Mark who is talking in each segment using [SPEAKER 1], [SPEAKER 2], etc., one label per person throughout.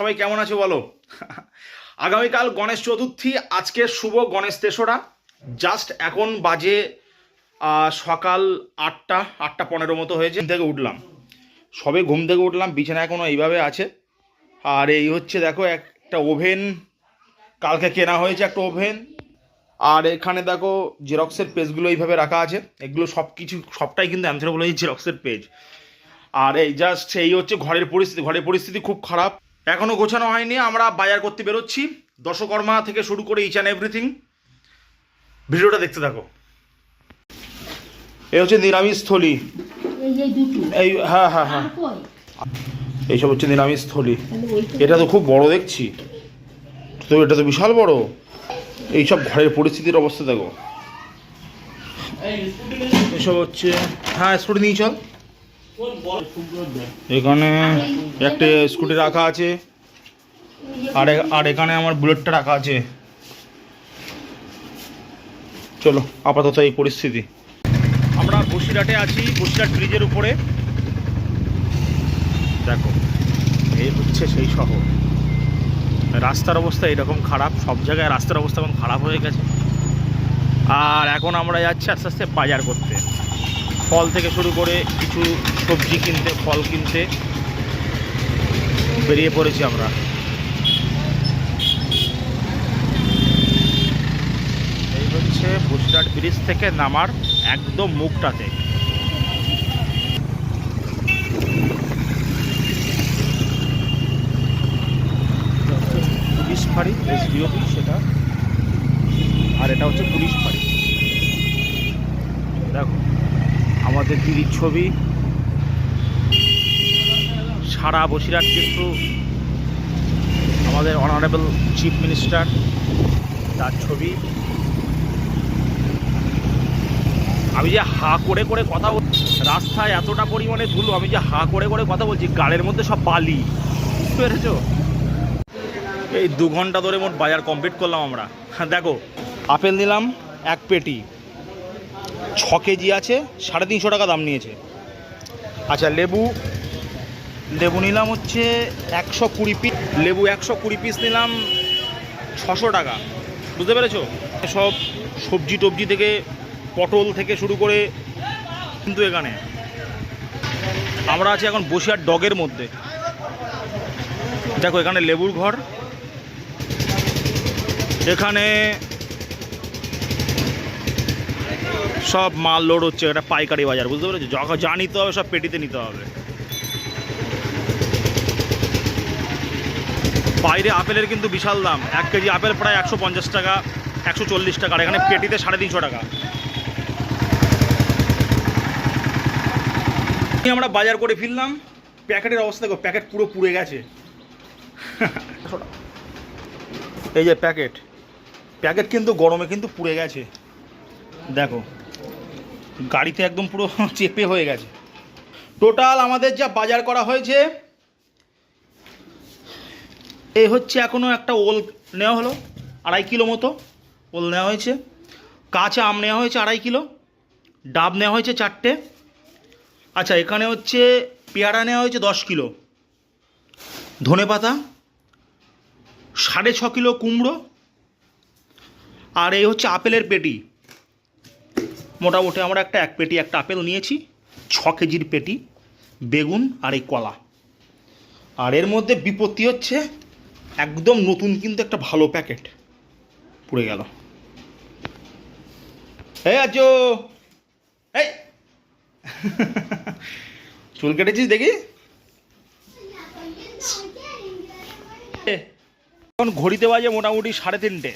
[SPEAKER 1] সবাই কেমন আছো বলো? আগামীকাল গণেশ চতুর্থী, আজকে শুভ গণেশ তেসরা। জাস্ট এখন বাজে সকাল আটটা আটটা পনেরো মতো হয়েছে। থেকে উঠলাম। সবে ঘুম থেকে উঠলাম, বিছানা এখনও এইভাবে আছে। আর এই হচ্ছে দেখো, একটা ওভেন। কালকে কেনা হয়েছে একটা ওভেন। আর এখানে দেখো জেরক্সের পেজগুলো এইভাবে রাখা আছে। এগুলো সব কিছু, সবটাই কিন্তু অ্যান্থ্রোপোলজি জেরক্সের পেজ। আর এই জাস্ট এই হচ্ছে ঘরের পরিস্থিতি। ঘরের পরিস্থিতি খুব খারাপ। এখনও গোছানো হয়নি আমরা বাজার করতে বেরোচ্ছি। দশকর্মা থেকে শুরু করে ইচ অ্যান্ড এভরিথিং ভিডিওটা দেখতে থাকো। এই হচ্ছে নিরামিষ স্থলী
[SPEAKER 2] এই এই
[SPEAKER 1] হ্যাঁ হ্যাঁ হ্যাঁ। এইসব হচ্ছে নিরামিষ স্থলী এটা তো খুব বড় দেখছি। তো এটা তো বিশাল বড়। এইসব ঘরের পরিস্থিতির অবস্থা দেখো। এসব হচ্ছে হ্যাঁ স্কুটি নিয়ে চল। এখানে একটা স্কুটি রাখা আছে আর আর এখানে আমার বুলেটটা রাখা আছে। চলো, আপাতত এই পরিস্থিতি। আমরা বসিরহাটে আছি, বসিরহাট ব্রিজের উপরে। দেখো এই হচ্ছে সেই শহর। রাস্তার অবস্থা এরকম খারাপ, সব জায়গায় রাস্তার অবস্থা এখন খারাপ হয়ে গেছে। আর এখন আমরা যাচ্ছি আস্তে আস্তে বাজার করতে। ফল থেকে শুরু করে কিছু সবজি কিনতে, ফল কিনতে বেরিয়ে পড়েছি আমরা। এই হচ্ছে বসিরহাট ব্রিজ থেকে নামার একদম মুখটাতে। পুলিশ ফাঁড়ি এসডিওপি সেটা? আর এটা হচ্ছে পুলিশ ফাঁড়ি দেখো আমাদের দিদির ছবি। সারা বসিরহাট কিন্তু আমাদের অনারেবল চিফ মিনিস্টার তার ছবি। আমি যে হা করে করে কথা রাস্তায় এতটা পরিমাণে ধুলো, আমি যে হা করে করে কথা বলছি, গাড়ির মধ্যে সব বালি। বুঝতে পেরেছ? এই দু ঘণ্টা ধরে মোট বাজার কমপ্লিট করলাম আমরা। হ্যাঁ দেখো, আপেল নিলাম এক পেটি। ছ কেজি আছে, সাড়ে তিনশো টাকা দাম নিয়েছে। আচ্ছা লেবু লেবু নিলাম হচ্ছে একশো কুড়ি পিস, লেবু একশো কুড়ি পিস নিলাম ছশো টাকা। বুঝতে পেরেছ? সব সবজি টবজি থেকে, পটল থেকে শুরু করে কিন্তু এখানে। আমরা আছি এখন বসিয়ার ডগের মধ্যে। দেখো, এখানে লেবুর ঘর। এখানে সব মাল লোড হচ্ছে, একটা পাইকারি বাজার, বুঝতে পেরেছ? যখন যা নিতে হবে, সব পেটিতে নিতে হবে। বাইরে আপেলের কিন্তু বিশাল দাম। এক কেজি আপেল প্রায় একশো পঞ্চাশ টাকা, একশো চল্লিশ টাকা, আর এখানে পেটিতে সাড়ে তিনশো টাকা। আমরা বাজার করে ফিরলাম। প্যাকেটের অবস্থা দেখো, প্যাকেট পুরো পুড়ে গেছে। এই যে প্যাকেট প্যাকেট কিন্তু গরমে কিন্তু পুড়ে গেছে। দেখো, গাড়িতে একদম পুরো চেপে হয়ে গেছে। টোটাল আমাদের যা বাজার করা হয়েছে এই হচ্ছে এখনও একটা ওল নেওয়া হলো, আড়াই কিলো মতো ওল নেওয়া হয়েছে। কাঁচা আম নেওয়া হয়েছে আড়াই কিলো, ডাব নেওয়া হয়েছে চারটে। আচ্ছা এখানে হচ্ছে পেয়ারা নেওয়া হয়েছে দশ কিলো, ধনে পাতা, সাড়ে ছ কিলো কুমড়ো, আর এই হচ্ছে আপেলের পেটি। মোটামুটি আমরা একটা এক পেটি একটা আপেল নিয়েছি, ছ কেজির পেটি, বেগুন আর এই কলা। আর এর মধ্যে বিপত্তি হচ্ছে, একদম নতুন কিন্তু একটা ভালো প্যাকেট। পুড়ে গেল। এই আজো! এই! চুল কেটেছিস দেখি? এখন ঘড়িতে বাজে মোটামুটি সাড়ে তিনটে।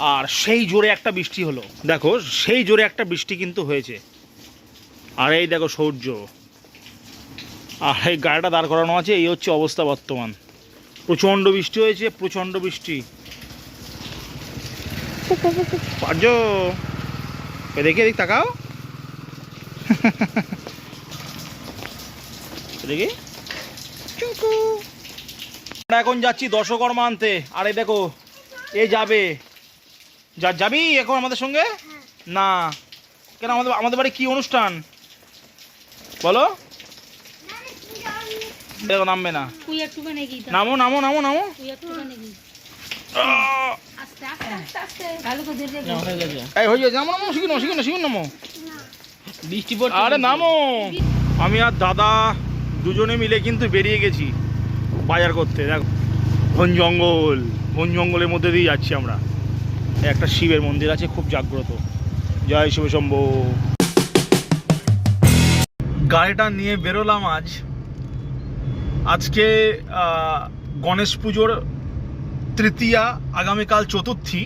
[SPEAKER 1] আর সেই জোরে একটা বৃষ্টি হলো। দেখো, সেই জোরে একটা বৃষ্টি কিন্তু হয়েছে। আর এই দেখো সূর্য। আর এই গাড়িটা দাঁড় করানো আছে, এই হচ্ছে অবস্থা বর্তমান। প্রচণ্ড বৃষ্টি হয়েছে, প্রচণ্ড বৃষ্টি। পার্য দেখি এদিক তাকাও। দেখি এখন যাচ্ছি দশকর্মা আনতে। আর এই দেখো, এ যাবে। যা যাবি এখন আমাদের সঙ্গে? না। কেন আমাদের আমাদের বাড়ি কি অনুষ্ঠান? বলো। দেখো নামবে না। নামো নামো নামো নামো।
[SPEAKER 3] হয়ে
[SPEAKER 1] আরে নামো। আমি আর দাদা দুজনে মিলে কিন্তু বেরিয়ে গেছি বাজার করতে। দেখো বন জঙ্গল। বন জঙ্গলের মধ্যে দিয়ে যাচ্ছি আমরা। একটা শিবের মন্দির আছে, খুব জাগ্রত। জয় শিব শম্ভু। গাড়িটা নিয়ে বেরোলাম আজ। আজকে গণেশ পুজোর তৃতীয়া, আগামীকাল চতুর্থী।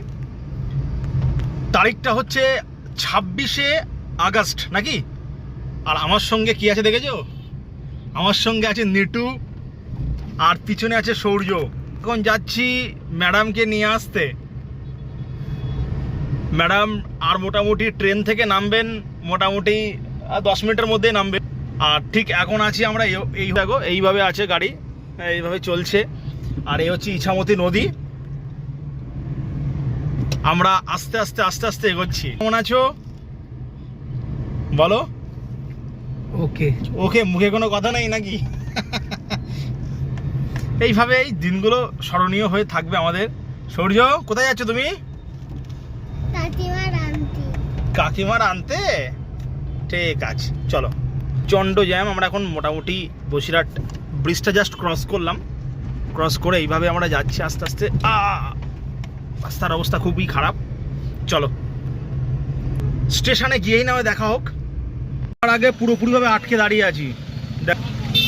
[SPEAKER 1] তারিখটা হচ্ছে ছাব্বিশে আগস্ট, নাকি? আর আমার সঙ্গে কি আছে দেখেছ? আমার সঙ্গে আছে নিটু, আর পিছনে আছে সৌর্য। এখন যাচ্ছি ম্যাডামকে নিয়ে আসতে। ম্যাডাম আর মোটামুটি ট্রেন থেকে নামবেন মোটামুটি দশ মিনিটের মধ্যে নামবেন আর ঠিক এখন আছি আমরা এই- এই দেখো এইভাবে আছে গাড়ি এইভাবে চলছে। আর এই হচ্ছে ইছামতি নদী। আমরা আস্তে আস্তে আস্তে আস্তে এগোচ্ছি। কেমন আছো? বলো।
[SPEAKER 3] ওকে।
[SPEAKER 1] ওকে মুখে কোনো কথা নেই নাকি? এইভাবে এই দিনগুলো স্মরণীয় হয়ে থাকবে আমাদের। সূর্য কোথায় যাচ্ছ তুমি?
[SPEAKER 4] কাকিমার
[SPEAKER 1] আনতে। ঠিক আছে, চলো। চন্ড জ্যাম, আমরা এখন মোটামুটি বসিরহাট ব্রিজটা জাস্ট ক্রস করলাম। ক্রস করে এইভাবে আমরা যাচ্ছি আস্তে আস্তে! রাস্তার অবস্থা খুবই খারাপ। চলো। স্টেশনে গিয়েই না দেখা হোক। তার আগে পুরোপুরিভাবে আটকে দাঁড়িয়ে আছি।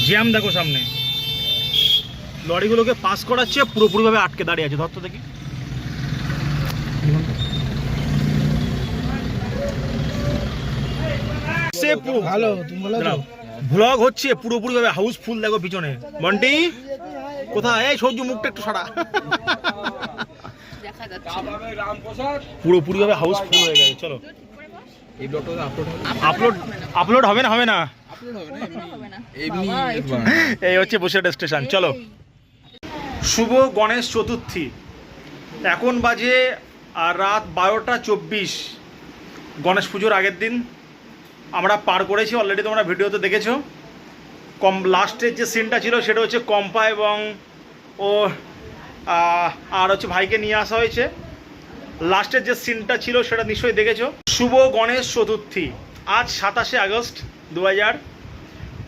[SPEAKER 1] জ্যাম দেখো সামনে। লরিগুলোকে পাস করাচ্ছে পুরোপুরিভাবে আটকে দাঁড়িয়ে আছে। ধর তো দেখি। সে পুরো।
[SPEAKER 3] ভালো তুমি বলো তো
[SPEAKER 1] ভ্লগ হচ্ছে পুরোপুরি ভাবে হাউসফুল দেখো পিছনে। বন্টি কোথায়? এই সহ্য মুখটা একটু সারা।
[SPEAKER 2] দেখা
[SPEAKER 1] পুরোপুরি ভাবে হাউসফুল হয়ে গেছে চলো।
[SPEAKER 3] আপলোড
[SPEAKER 1] আপলোড আপলোড হবে না হবে না?
[SPEAKER 2] হবে না
[SPEAKER 3] এমনি
[SPEAKER 1] এই হচ্ছে বসিরহাট স্টেশন চলো। শুভ গণেশ চতুর্থী। এখন বাজে আর রাত বারোটা চব্বিশ। গণেশ পুজোর আগের দিন। আমরা পার করেছি অলরেডি তোমরা ভিডিওতে দেখেছ। কম লাস্টের যে সিনটা ছিল, সেটা হচ্ছে কম্পা এবং ও আর হচ্ছে ভাইকে নিয়ে আসা হয়েছে। লাস্টের যে সিনটা ছিল, সেটা নিশ্চয়ই দেখেছ। শুভ গণেশ চতুর্থী, আজ সাতাশে আগস্ট দু হাজার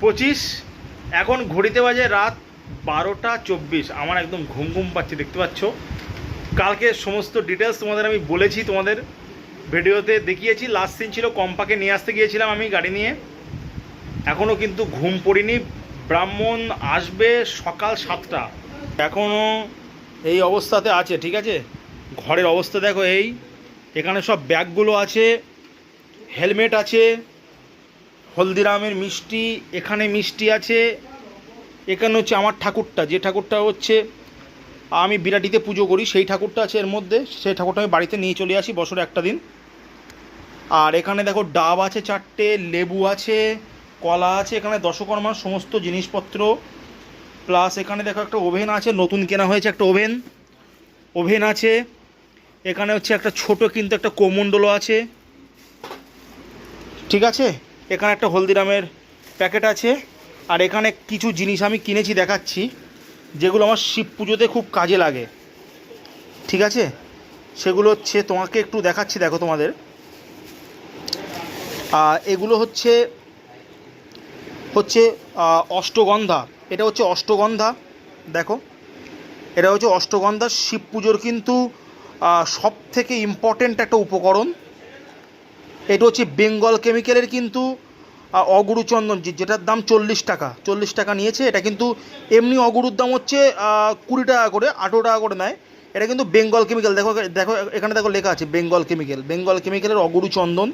[SPEAKER 1] পঁচিশ। এখন ঘড়িতে বাজে রাত বারোটা চব্বিশ। আমার একদম ঘুম ঘুম পাচ্ছে, দেখতে পাচ্ছ। কালকে সমস্ত ডিটেলস তোমাদের আমি বলেছি তোমাদের। ভিডিওতে দেখিয়েছি লাস্ট সিন ছিল, কম্পাকে নিয়ে আসতে গিয়েছিলাম আমি গাড়ি নিয়ে। এখনও কিন্তু ঘুম পড়িনি। ব্রাহ্মণ আসবে সকাল সাতটা। এখনও এই অবস্থাতে আছে, ঠিক আছে? ঘরের অবস্থা দেখো এই। এখানে সব ব্যাগগুলো আছে, হেলমেট আছে, হলদিরামের মিষ্টি, এখানে মিষ্টি আছে। এখানে হচ্ছে আমার ঠাকুরটা, যে ঠাকুরটা হচ্ছে আমি বিরাটিতে পুজো করি, সেই ঠাকুরটা আছে এর মধ্যে। সেই ঠাকুরটা আমি বাড়িতে নিয়ে চলে আসি বছরে একটা দিন। আর এখানে দেখো ডাব আছে চারটে, লেবু আছে, কলা আছে, এখানে দশকর্মার সমস্ত জিনিসপত্র। প্লাস এখানে দেখো একটা ওভেন আছে, নতুন কেনা হয়েছে একটা ওভেন। ওভেন আছে, এখানে হচ্ছে একটা ছোট কিন্তু একটা কোমণ্ডলও আছে। ঠিক আছে? এখানে একটা হলদিরামের প্যাকেট আছে। আর এখানে কিছু জিনিস আমি কিনেছি দেখাচ্ছি, যেগুলো আমার শিব পুজোতে খুব কাজে লাগে। ঠিক আছে? সেগুলো হচ্ছে তোমাকে একটু দেখাচ্ছি, দেখো তোমাদের। এগুলো হচ্ছে হচ্ছে অষ্টগন্ধা। এটা হচ্ছে অষ্টগন্ধা, দেখো। এটা হচ্ছে অষ্টগন্ধা। শিব পুজোর কিন্তু সব থেকে ইম্পর্ট্যান্ট একটা উপকরণ। এটা হচ্ছে বেঙ্গল কেমিক্যালের কিন্তু অগুরুচন্দন যেটার দাম চল্লিশ টাকা। চল্লিশ টাকা নিয়েছে। এটা কিন্তু এমনি অগুরুর দাম হচ্ছে কুড়ি টাকা করে, আঠেরো টাকা করে নেয়। এটা কিন্তু বেঙ্গল কেমিক্যাল দেখো দেখো, এখানে দেখো লেখা আছে, বেঙ্গল কেমিক্যাল বেঙ্গল কেমিক্যালের অগুরু চন্দন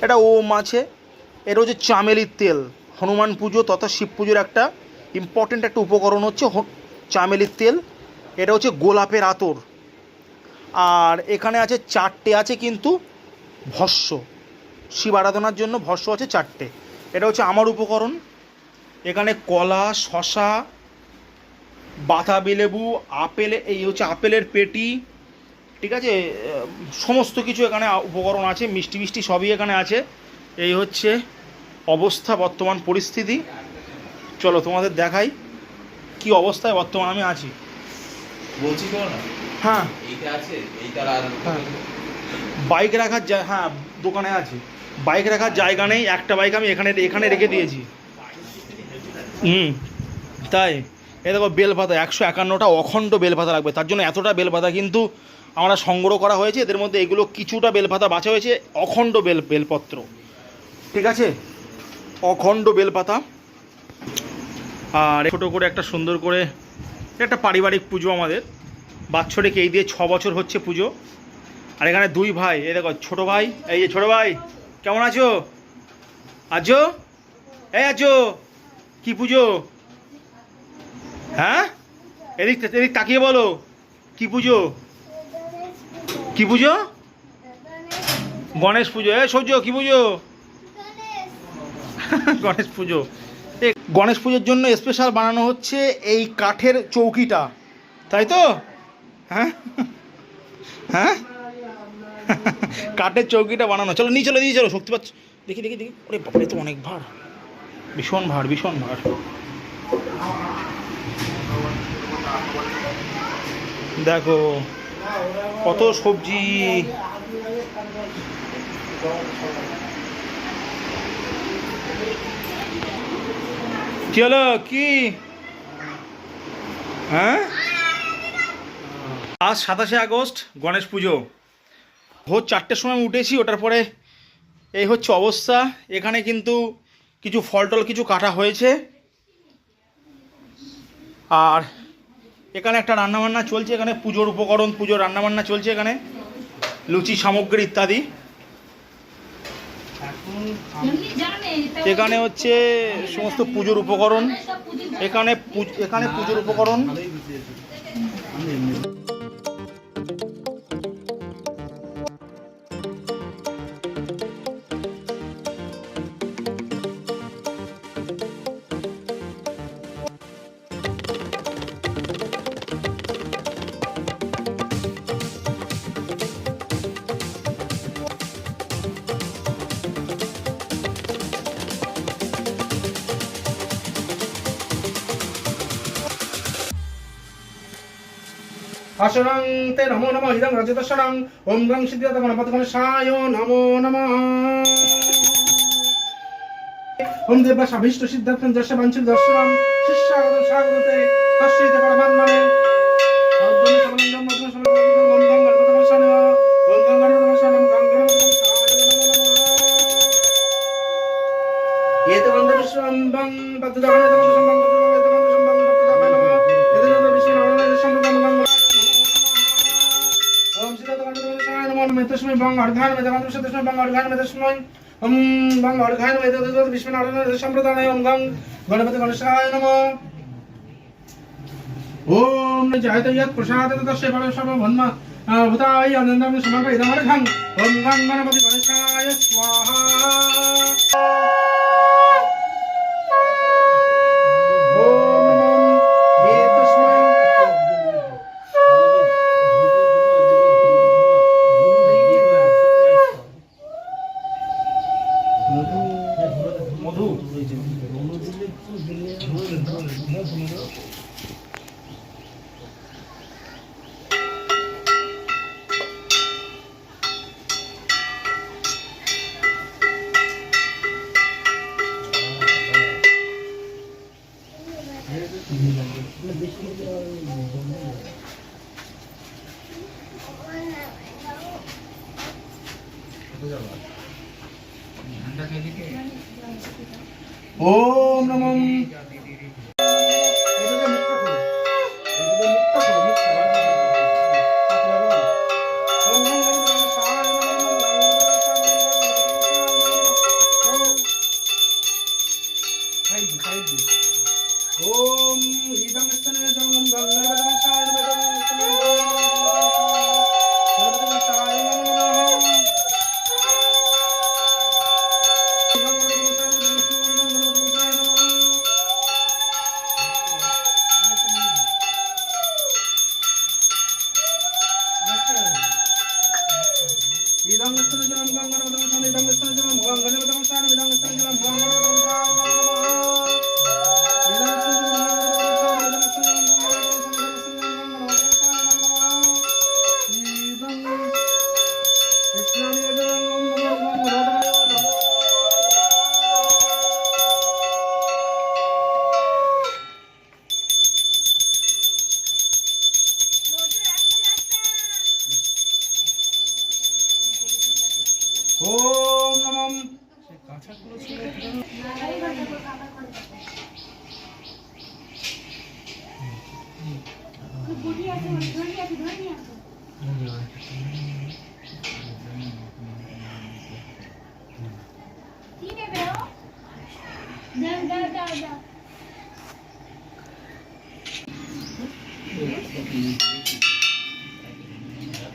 [SPEAKER 1] এটা ওম আছে। এটা হচ্ছে চামেলির তেল। হনুমান পুজো তথা শিব পুজোর একটা ইম্পর্টেন্ট একটা উপকরণ হচ্ছে চামেলির তেল। এটা হচ্ছে গোলাপের আতর। আর এখানে আছে চারটে আছে কিন্তু ভস্য। শিব আরাধনার জন্য ভস্য আছে চারটে। এটা হচ্ছে আমার উপকরণ। এখানে কলা, শশা বাতাবি লেবু, আপেল, এই হচ্ছে আপেলের পেটি ঠিক আছে? সমস্ত কিছু এখানে উপকরণ আছে মিষ্টি মিষ্টি সবই এখানে আছে। এই হচ্ছে অবস্থা বর্তমান পরিস্থিতি। চলো তোমাদের দেখাই কি অবস্থায় বর্তমান আমি আছি।
[SPEAKER 5] বলছি তো না?
[SPEAKER 1] হ্যাঁ।
[SPEAKER 5] এইটা আছে? এইটার আর
[SPEAKER 1] হ্যাঁ। বাইক রাখার হ্যাঁ দোকানে আছে। বাইক রাখার জায়গা নেই একটা বাইক আমি এখানে এখানে রেখে দিয়েছি। হুম তাই। এ দেখো বেলপাতা একশো একান্নটা অখণ্ড বেলপাতা লাগবে। তার জন্য এতটা বেলপাতা কিন্তু আমরা সংগ্রহ করা হয়েছে, এদের মধ্যে এগুলো কিছুটা বেলপাতা বাঁচা হয়েছে, অখণ্ড বেল, বেলপত্র। ঠিক আছে? অখণ্ড বেলপাতা। আর ছোটো করে একটা সুন্দর করে, একটা পারিবারিক পুজো আমাদের। বাৎসরিক এই দিয়ে ছ বছর হচ্ছে পুজো। আর এখানে দুই ভাই, এই দেখো, ছোটো ভাই, এই যে ছোটো ভাই, কেমন আছো? আছো এই আছো কি পুজো? হ্যাঁ? এদিক এদিক তাকিয়ে বলো, কি পুজো? কি পুজো? গণেশ পুজো। এ, সূর্য, কি পুজো? গণেশ পুজো। গণেশ পুজোর জন্য স্পেশাল বানানো হচ্ছে এই কাঠের চৌকিটা। তাই তো? হ্যাঁ? হ্যাঁ? কাঠের চৌকিটা বানানো। চলো, নিয়ে চলো দিয়ে চলো, শক্তি পাচ্ছ। দেখি দেখি দেখি। ওরে বাপরে তো অনেক ভার ভীষণ ভার ভীষণ ভার দেখো কত সবজি? হলো? কি? হ্যাঁ? আজ সাতাশে আগস্ট, গণেশ পুজো। ভোর চারটের সময় উঠেছি ওটার পরে এই হচ্ছে অবস্থা। এখানে কিন্তু কিছু ফল টল কিছু কাটা হয়েছে। আর এখানে একটা রান্নাবান্না চলছে এখানে পুজোর উপকরণ পুজোর রান্নাবান্না চলছে এখানে লুচি সামগ্রী ইত্যাদি। এখানে হচ্ছে সমস্ত পুজোর উপকরণ। এখানে পু- এখানে পুজোর উপকরণ।
[SPEAKER 6] আসনং তে নমো নমঃ ইদং রজতশনং ওম গং সিদ্ধিদাতা গণপতিগণেশায় নমো নমঃ। ওম দেবাশাভীষ্ট সিদ্ধার্থং যস্য বাঞ্ছিত দর্শনম। শিষ্যাগত স্বাগততে তস্যৈতে পরমাত্মনে। অদ্বৈত সমন্বয়ম মধুর সমন্বয়ম, ওম গং গণপতিগণেশায় নমঃ। ওম গং মেতস্ময় বং অর্ঘান মেদান্ত সদস্ময় বং অর্ঘান মেতস্ময় ওম বং অর্ঘান মেদান্ত বিষ্ণু সম্প্রদায় ওম গং গণপতি গণেশায় নমঃ ওম জায়তে ইয়ৎ প্রসাদ তস্য ফল সব ভন্ম ভূতায় আনন্দম সমগ্র ইদম অর্ঘং
[SPEAKER 4] ওম গং গণপতি গণেশায় স্বাহা মধু ओम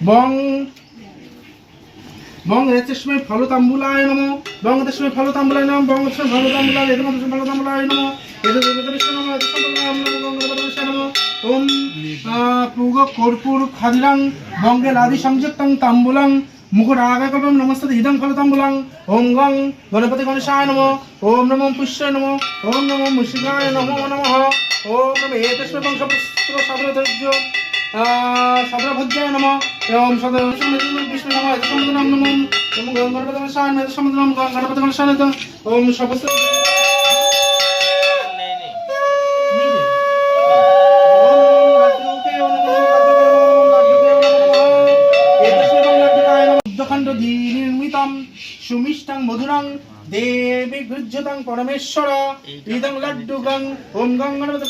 [SPEAKER 6] বং। বং রেচস্মে ফলতাম্বুলায় নমো। বং রেচস্মে ফলতাম্বুলায় নমো। বং রেচস্মে ফলতাম্বুলায় এদের মধ্যে ফলতাম্বুলায় নমো। ওম পুগ কর্পূর খাদিরাং বঙ্গে লাদি সংযুক্তং তাম্বুলাং মুকুট আগাকল্পম নমস্তে ইদং ফলতাম্বুলাং ওম গং গণপতি গণেশায় নমো ওম নমো পুষ্যায় নমো ওম নমো মুশিকায় নমো নমঃ ওম নমো এতস্মে বংশপুত্র সাবরধৈর্য সদরভজ্জায় নম ওম সদর বিষ্ণু নম এত সমুদ্রম নম গঙ্গণপতি গণেশায় এত সমুদ্রম গঙ্গণপতি গণেশায় ওম সবস্ত উদ্দখণ্ড নির্মিতম সুমিষ্টং মধুরং দেবী গৃহ্যতাং পরমেশ্বর ইদং লড্ডুগং ওম গঙ্গণপতি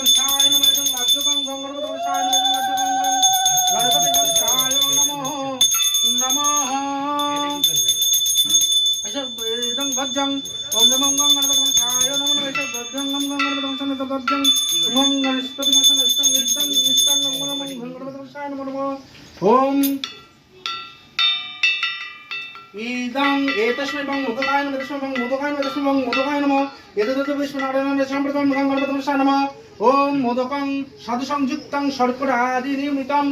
[SPEAKER 6] মুদকায় নমঃ এতস্মৈ বং মুদকায় নমঃ এতদত বিষ্ণুনারায়ণ সম্প্রতম গঙ্গণপতি গণেশায় নমঃ ওম মোদকং সাধু সংযুক্তং শর্করা আদি নির্মিতং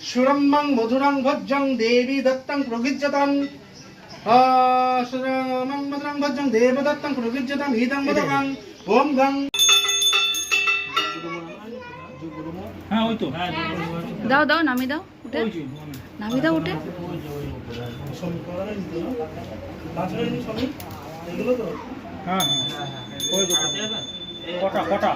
[SPEAKER 6] সুরম্বং মধুরং ভজ্জং দেবী দত্তং প্রগিজ্যতং সুরমং মধুরং ভজ্জং দেব দত্তং প্রগিজ্যতং ইদং মোদকং ওম গং
[SPEAKER 3] হ্যাঁ ওই তো
[SPEAKER 2] দাও দাও নামি দাও উঠে নামি দাও উঠে
[SPEAKER 6] হ্যাঁ,
[SPEAKER 3] হ্যাঁ।, হ্যাঁ, হ্যাঁ। কটা কটা?